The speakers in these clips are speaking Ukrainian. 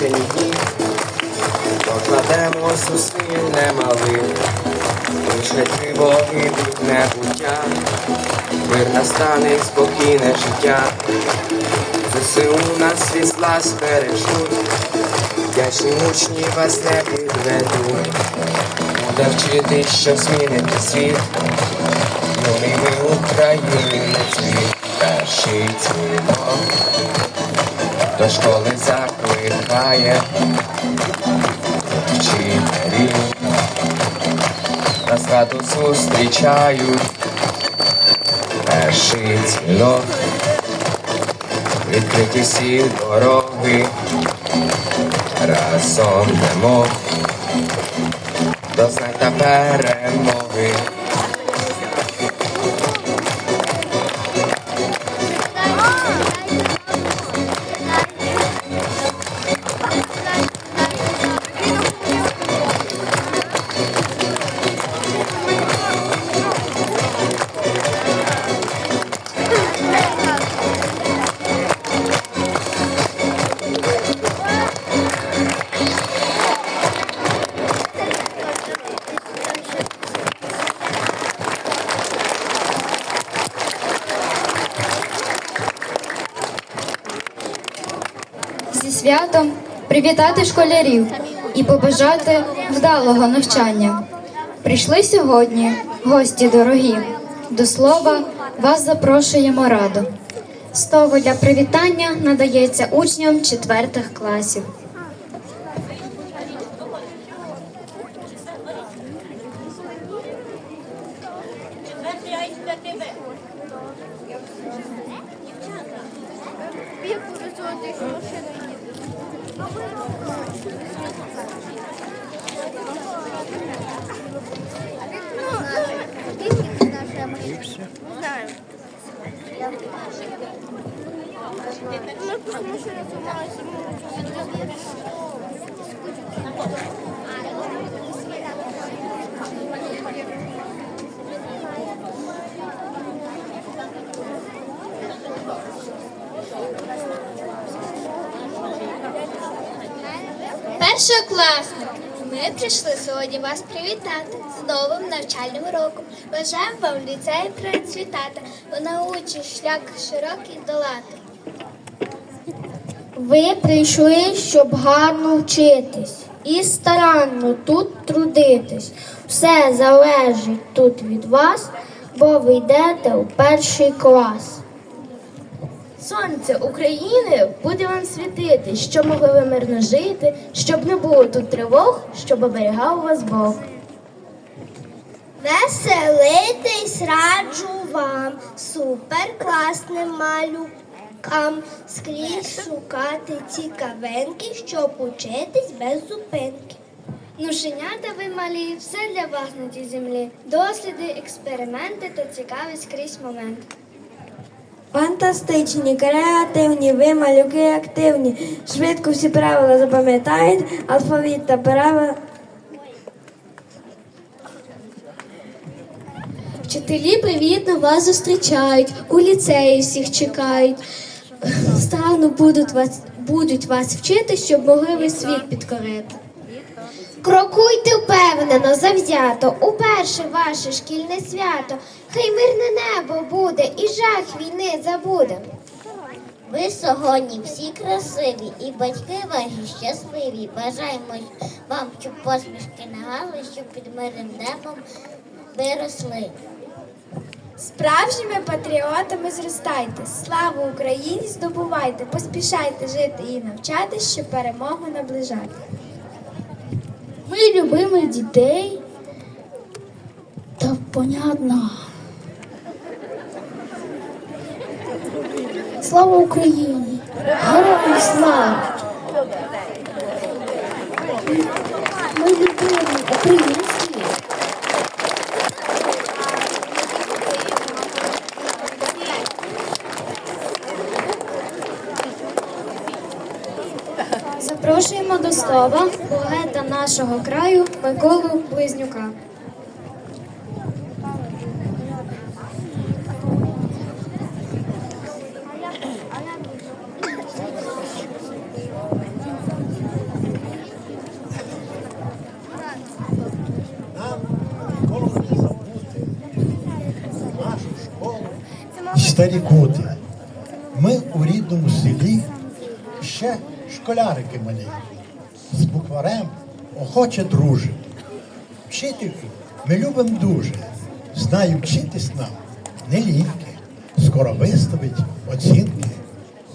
насичені дні, покладемо зусиль немалих, лише тривоги від небуття, мир настане і спокійне життя, ЗСУ нас світла збережуть, вдячні учні вас не підведуть, буде вчити, що змінити світ, юний ми України цвіт, перший цвіток до школи закликає. Вчителів. Нас раду зустрічають. Дзвінок, відкриті всі дороги, разом йдемо. До знань та перемоги. Святом привітати школярів і побажати вдалого навчання. Прийшли сьогодні, гості дорогі. До слова вас запрошуємо радо. Слово для привітання надається учням четвертих класів. Першокласники, ми прийшли сьогодні вас привітати з новим навчальним роком. Бажаємо вам в ліцеї процвітати, у науці шлях широкий долати. Ви прийшли, щоб гарно вчитись і старанно тут трудитись. Все залежить тут від вас, бо ви йдете у перший клас. Сонце України буде вам світити, щоб могли ви мирно жити, щоб не було тут тривог, щоб оберігав вас Бог. Веселитись раджу вам, суперкласним малюкам. Скрізь шукати цікавинки, щоб учитись без зупинки. Нушенята ви малі, все для вас на тій землі. Досліди, експерименти та цікаві скрізь моменти. Фантастичні, креативні, ви малюки активні. Швидко всі правила запам'ятають, алфавіт та правила. Вчителі привітно вас зустрічають, у ліцеї всіх чекають. Старано будуть вас, будуть вас вчити, щоб могли ви світ підкорити. Крокуйте впевнено, завзято, у перше ваше шкільне свято. Хай мирне небо буде і жах війни забуде. Ви сьогодні всі красиві і батьки ваші щасливі. Бажаємо вам, щоб посмішки нагали, щоб під мирним небом виросли. Справжніми патріотами зростайте, славу Україні здобувайте, поспішайте жити і навчатись, щоб перемогу наближати. Ми любимо дітей. Та понятно. Слава Україні! Героям слава! Ми любимо українські. Запрошуємо до слова нашого краю Миколу Близнюка. Старі кути. Ми у рідному селі ще школярики малі. З букварем охоче дружимо. Вчительку ми любимо дуже. Знаю, вчитись нам не ліньки. Скоро виставить оцінки.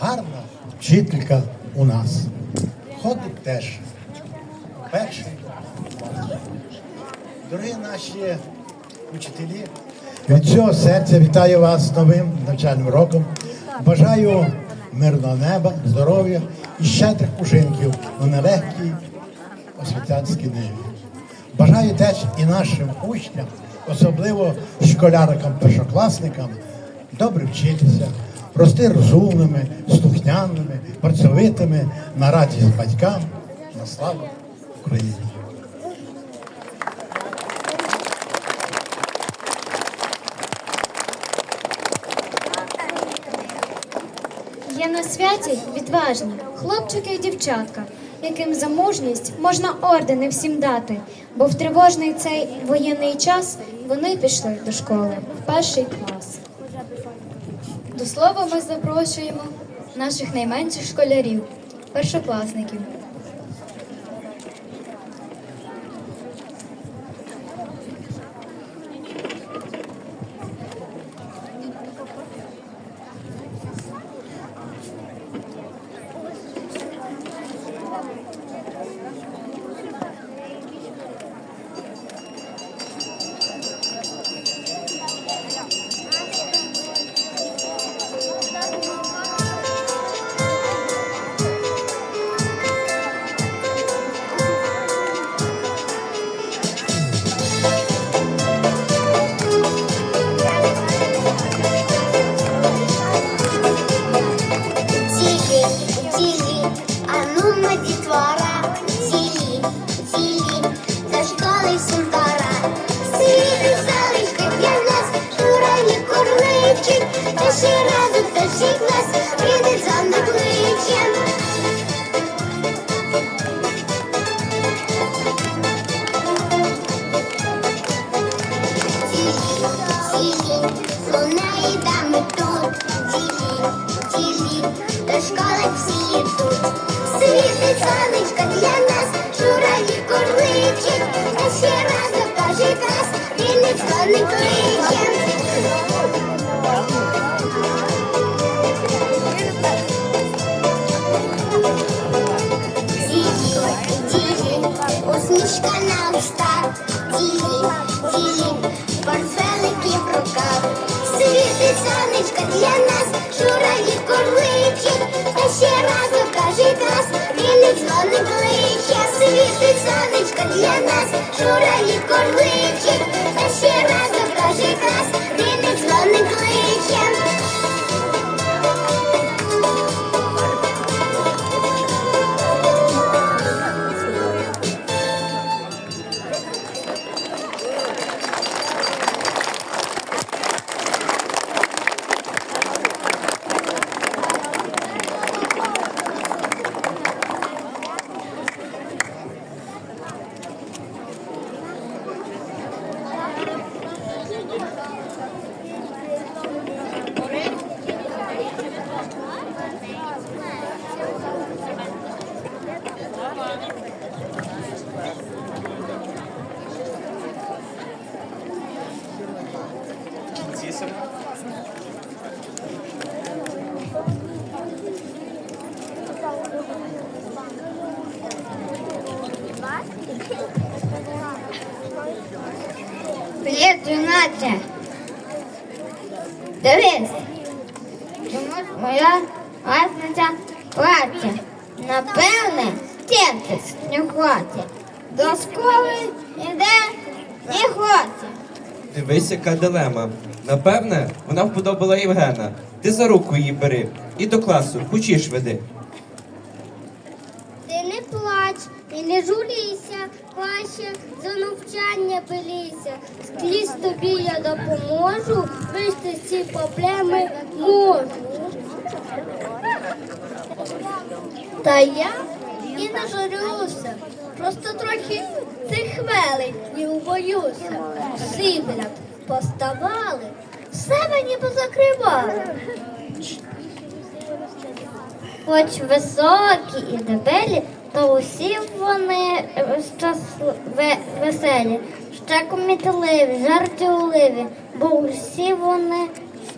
Гарна вчителька у нас. Ходить теж. Перший Дорогі наші учителі, від цього серця вітаю вас з новим навчальним роком. Бажаю мирного неба, здоров'я і щедрих пужинків на нелегкій освітянській ниві. Бажаю теж і нашим учням, особливо школярикам, першокласникам, добре вчитися, рости розумними, слухняними, працьовитими на радість батькам, на славу Україні. Є на святі відважні хлопчики і дівчатка, яким за мужність можна ордени всім дати, бо в тривожний цей воєнний час вони пішли до школи в перший клас. До слова ми запрошуємо наших найменших школярів, першокласників. Та ще разу каже нас, він дзвоник кличе. Світить сонечко для нас, журавлі корличить, та ще разу хоче. Дивись, яка дилема. Напевне, вона вподобала Євгена. Ти за руку її бери і до класу хочеш веди. Ти не плач і не журися, краще за навчання берися. Скрізь тобі я допоможу, вийти з ці проблеми можу. Та я і не журюся, просто трохи цих і боюся. Всі, блядь, поставали, все мені позакривали. Хоч високі і дебелі, то усі вони веселі, ще комітливі, жартівливі, бо усі вони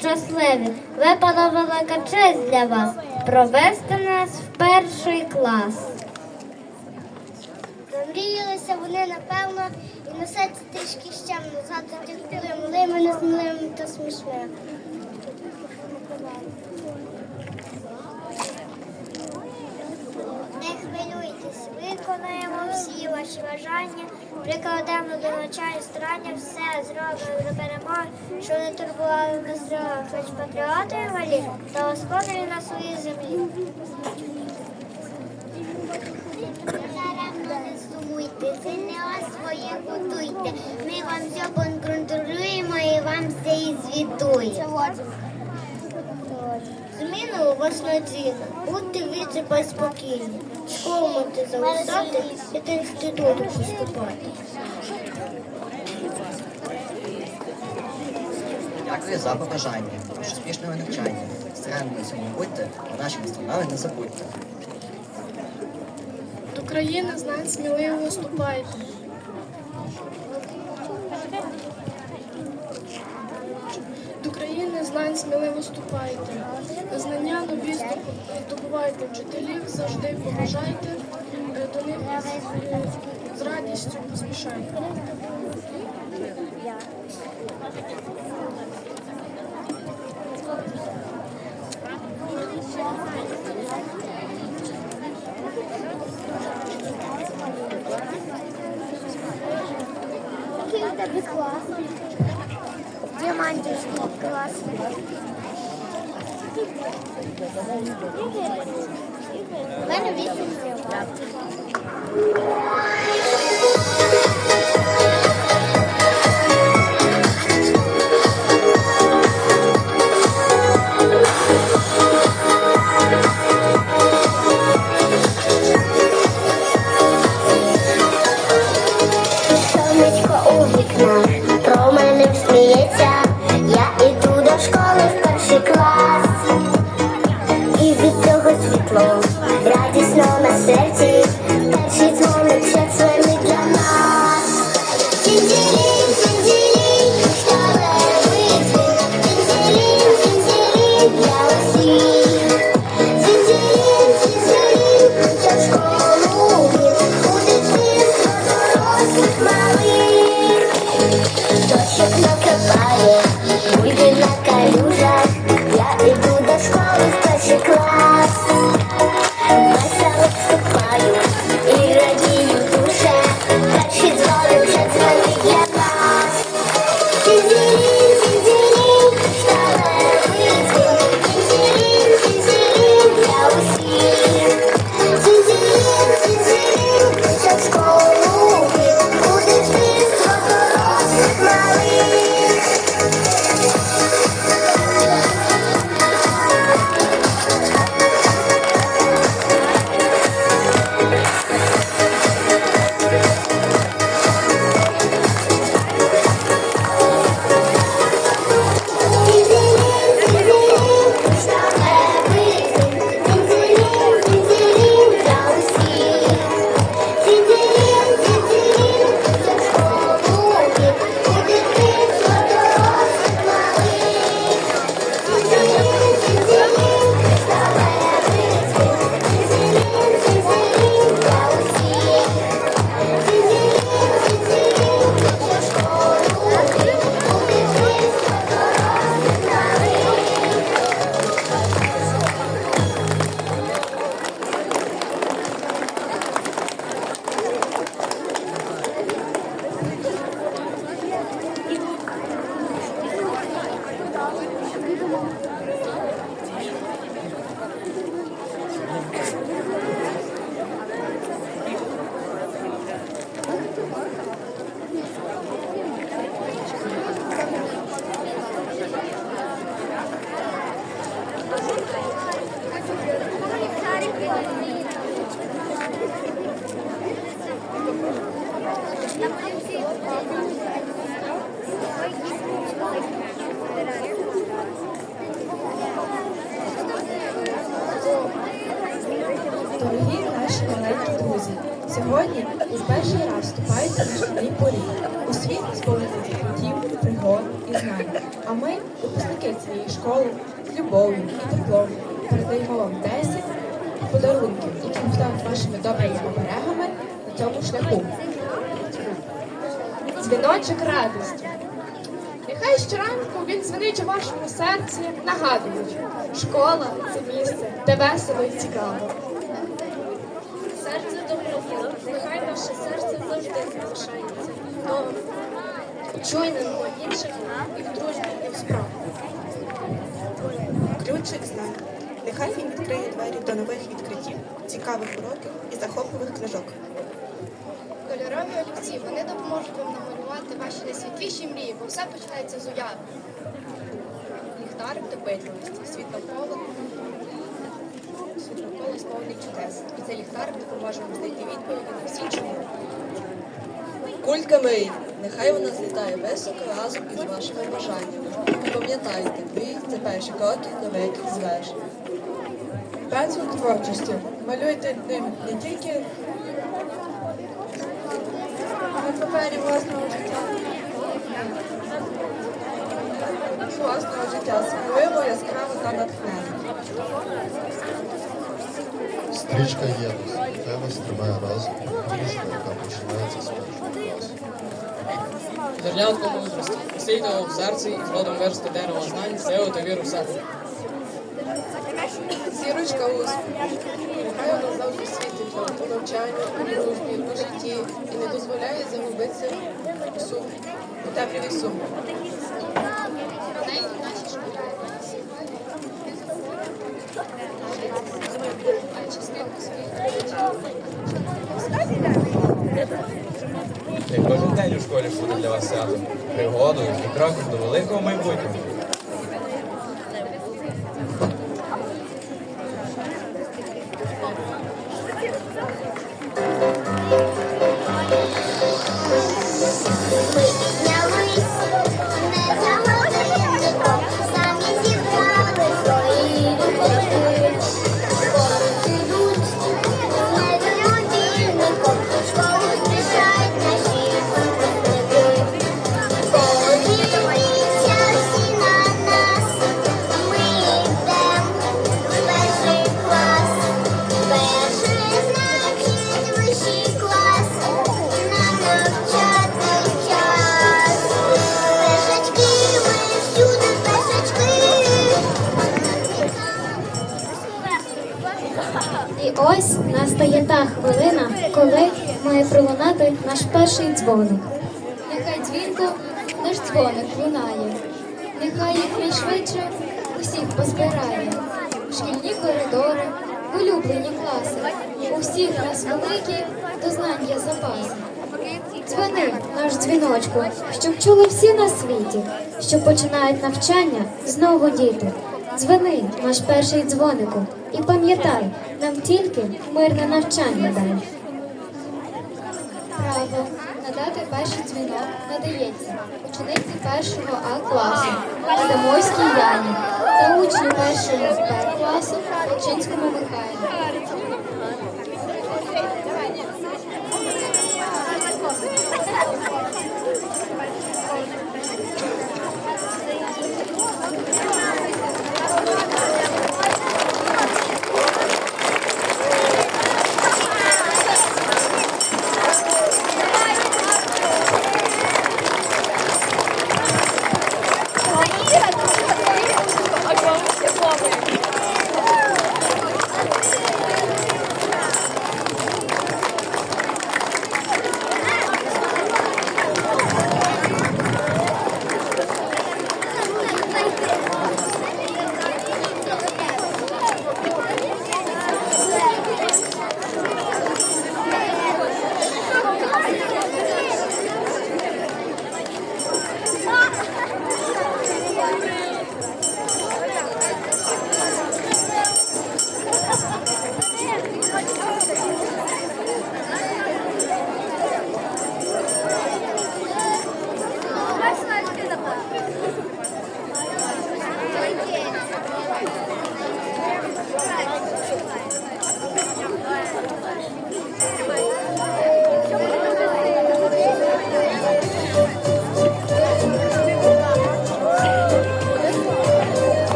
щасливі. Випала велика честь для вас провести нас в перший клас. Замріялися вони, напевно, і серці трішки щемно, тих коли милими, незмилими та смішними. Не хвилюйтесь, виконаємо всі ваші бажання, прикладемо до навчання старання, все зробимо до перемоги, що не турбували без хоч патріоти малі, та господарі на своїй землі. Даремно не сумуйте, ЗНО своє готуйте. Ми вам все контролюємо і вам все і звітуємо. Зміну у вас надійно, будьте віці спокійні. Школу можете залишати і до інституту поступати. Дякую за побажання. Успішного навчання. Старанно цьому будьте, а наші настанови не забудьте. До країни знань сміливо виступайте. До країни знань сміливо виступайте. Знання нові здобу- здобувайте, вчителів завжди поважайте, е, до них е, з радістю поспішайте. Який класно. тебе клас? Діамантівський клас. У мене вісім Сонечко сьогодні в перший раз вступаєте на шкільний поріг у світ сповнений відкриттів, пригод і знань. А ми, випускники цієї школи, з любов'ю і теплом передаємо вам 10 подарунків, які стануть вашими добрими оберегами на цьому шляху. Дзвіночок радості. Нехай щоранку він дзвонить у вашому серці, нагадуючи, школа це місце, де весело і цікаво. Нехай ваше серце завжди залишається добрим, чуйним до інших і в дружбі, справах. Ключик знань. Нехай він відкриє двері до нових відкриттів, цікавих уроків і захопливих книжок. Кольорові олівці, вони допоможуть вам намалювати ваші найсвітліші мрії, бо все починається з уяви. Ліхтарик допитливості, світ навколо, світ навколо сповнений чудес. І цей ліхтарик допоможе вам знайти відповіді на всі чому. Кулька мрій. Нехай вона злітає високо разом із вашими бажаннями. Пам'ятайте, мрій це перші кроки до великих звершень. Пензл творчості. Малюйте ним не тільки на папері власного життя. Власного життя сміливо, яскраво та натхненно. Стрічка єдності. Нехай вас тримає разом. Дружба, яка починається з першого класу. Зернятко мудрості. Посійте в серці і згодом виросте дерево знань, сили та віру в себе. Зірочка успіху. Нехай вона завжди світить вам у навчанні, у дружбі, у житті і не дозволяє загубитися у сум, у темряві суму. І кожен день у школі буде для вас святом, пригодою і кроком до великого майбутнього. Перший дзвоник. Нехай дзвінко наш дзвоник лунає, нехай їх найшвидше усіх позбирає. Шкільні коридори, улюблені класи, у всіх нас великі до знань є запаси. Дзвони, наш дзвіночку, щоб чули всі на світі, що починають навчання знову діти. Дзвони, наш перший дзвонику, і пам'ятай, нам тільки мирне навчання дай. Право надати перший дзвінок надається учениці першого А класу Адамойській Яні та учню першого Б класу Чинському Михайлу.